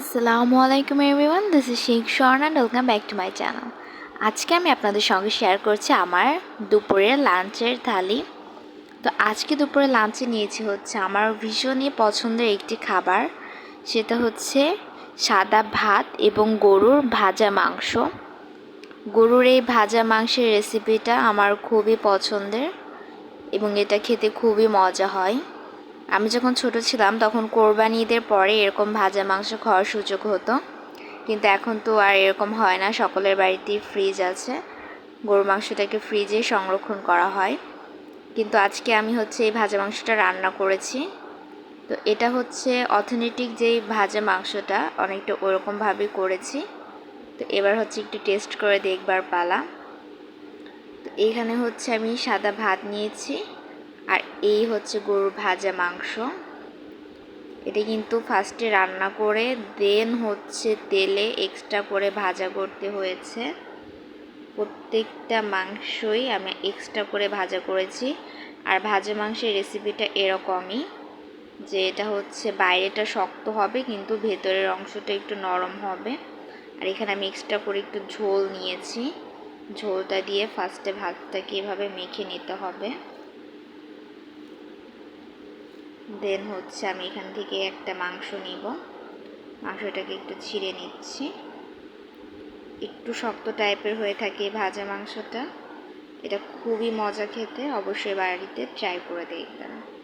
আসসালামু আলাইকুম everyone this is Sheikh Shorno and welcome back to my channel আজকে আমি আপনাদের সঙ্গে শেয়ার করছি আমার দুপুরের লাঞ্চের থালি। তো আজকে দুপুরে লাঞ্চে নিয়েছি হচ্ছে আমার ভীষণই পছন্দের একটি খাবার। সেটা হচ্ছে সাদা ভাত এবং গরুর ভাজা মাংস। গরুর এই ভাজা মাংসের রেসিপিটা আমার খুবই পছন্দের এবং এটা খেতে খুবই মজা হয়। আমি যখন ছোট ছিলাম, তখন কোরবানি ঈদের পরে এরকম ভাজা মাংস খাওয়ার সুযোগ হতো। কিন্তু এখন তো আর এরকম হয় না, সকলের বাড়িতেই ফ্রিজ আছে। গরু মাংসটাকে ফ্রিজে সংরক্ষণ করা হয়। কিন্তু আজকে আমি হচ্ছে এই ভাজা মাংসটা রান্না করেছি। তো এটা হচ্ছে অথেন্টিক যেই ভাজা মাংসটা, অনেকটা ওরকমভাবে করেছি। তো এবার হচ্ছে একটু টেস্ট করে দেখবার পালা। তো এইখানে হচ্ছে আমি সাদা ভাত নিয়েছি। আর এই হচ্ছে গরুর ভাজা মাংস। এটা কিন্তু ফার্স্টে রান্না করে দেন হচ্ছে তেলে এক্সট্রা করে ভাজা করতে হয়েছে। প্রত্যেকটা মাংসই আমি এক্সট্রা করে ভাজা করেছি। আর ভাজা মাংসের রেসিপিটা এরকমই, যে এটা হচ্ছে বাইরেটা শক্ত হবে, কিন্তু ভেতরের অংশটা একটু নরম হবে। আর এখানে আমি এক্সট্রা করে একটু ঝোল নিয়েছি। ঝোলটা দিয়ে ফার্স্টে ভাতটাকে এভাবে মেখে নিতে হবে। দেন হচ্ছে, আমি এখান থেকে একটা মাংস নিব। মাংসটাকে একটু ছিঁড়ে নিচ্ছি। একটু শক্ত টাইপের হয়ে থাকে ভাজা মাংসটা। এটা খুবই মজা খেতে, অবশ্যই বাড়িতে ট্রাই করে দেখবেন।